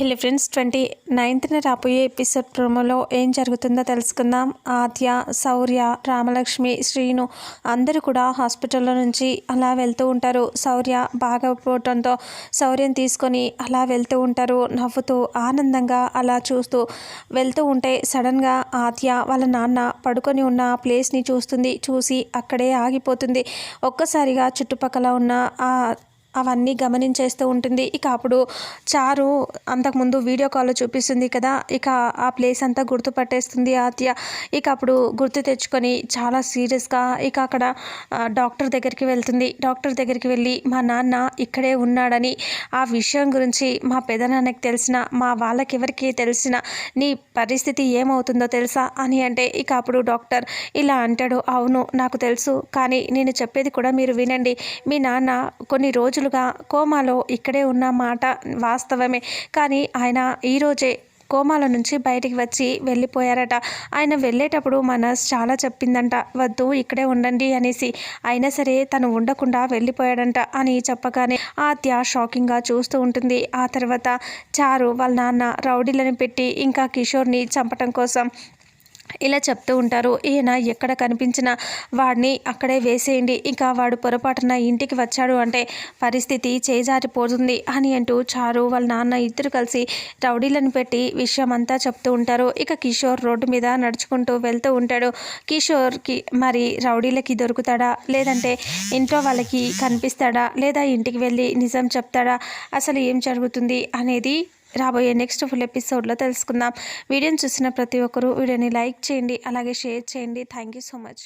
హెల్లీ friends twenty నైన్త్న రాబోయే episode ప్రోమోలో ఏం జరుగుతుందో తెలుసుకుందాం. ఆద్య శౌర్య రామలక్ష్మి శ్రీను అందరూ కూడా హాస్పిటల్లో నుంచి అలా వెళ్తూ ఉంటారు. శౌర్య బాగకపోవటంతో శౌర్యం తీసుకొని అలా వెళ్తూ ఉంటారు. నవ్వుతూ ఆనందంగా అలా చూస్తూ వెళ్తూ ఉంటే సడన్గా ఆద్య వాళ్ళ నాన్న పడుకొని ఉన్న ప్లేస్ని చూస్తుంది. చూసి అక్కడే ఆగిపోతుంది. ఒక్కసారిగా చుట్టుపక్కల ఉన్న ఆ అవన్నీ గమనించేస్తూ ఉంటుంది. ఇక అప్పుడు చారు అంతకుముందు వీడియో కాల్లో చూపిస్తుంది కదా ఇక ఆ ప్లేస్ అంతా గుర్తుపట్టేస్తుంది ఆత్య ఇక అప్పుడు గుర్తు తెచ్చుకొని చాలా సీరియస్గా ఇక అక్కడ డాక్టర్ దగ్గరికి వెళ్తుంది. డాక్టర్ దగ్గరికి వెళ్ళి మా నాన్న ఇక్కడే ఉన్నాడని ఆ విషయం గురించి మా పెదనాన్నకి తెలిసిన మా వాళ్ళకి ఎవరికి తెలిసిన నీ పరిస్థితి ఏమవుతుందో తెలుసా? అని అంటే ఇక అప్పుడు డాక్టర్ ఇలా అంటాడు అవును నాకు తెలుసు కానీ నేను చెప్పేది కూడా మీరు వినండి. మీ నాన్న కొన్ని రోజులు రోజులుగా కోమాలో ఇక్కడే ఉన్న మాట వాస్తవమే. కానీ ఆయన ఈరోజే కోమాల నుంచి బయటికి వచ్చి వెళ్ళిపోయారట. ఆయన వెళ్ళేటప్పుడు మనస్ చాలా చెప్పిందంట వద్దు ఇక్కడే ఉండండి అనేసి. అయినా సరే తను ఉండకుండా వెళ్ళిపోయాడంట అని చెప్పగానే ఆత్య షాకింగ్గా చూస్తూ ఉంటుంది. ఆ తర్వాత చారు వాళ్ళ నాన్న రౌడీలను పెట్టి ఇంకా కిషోర్ని చంపటం కోసం ఇలా చెప్తూ ఉంటారు. ఈయన ఎక్కడ కనిపించినా వాడిని అక్కడే వేసేయండి. ఇంకా వాడు పొరపాటున ఇంటికి వచ్చాడు అంటే పరిస్థితి చేజారిపోతుంది అని అంటూ చారు వాళ్ళ నాన్న ఇద్దరు కలిసి రౌడీలను పెట్టి విషయం అంతా చెప్తూ ఉంటారు. ఇక కిషోర్ రోడ్డు మీద నడుచుకుంటూ వెళ్తూ ఉంటాడు. కిషోర్కి మరి రౌడీలకి దొరుకుతాడా? లేదంటే ఇంట్లో వాళ్ళకి కనిపిస్తాడా? లేదా ఇంటికి వెళ్ళి నిజం చెప్తాడా? అసలు ఏం జరుగుతుంది? అనేది రాబోయే నెక్స్ట్ ఫుల్ ఎపిసోడ్లో తెలుసుకుందాం. వీడియోని చూసిన ప్రతి ఒక్కరూ వీడియోని లైక్ చేయండి అలాగే షేర్ చేయండి. Thank you so much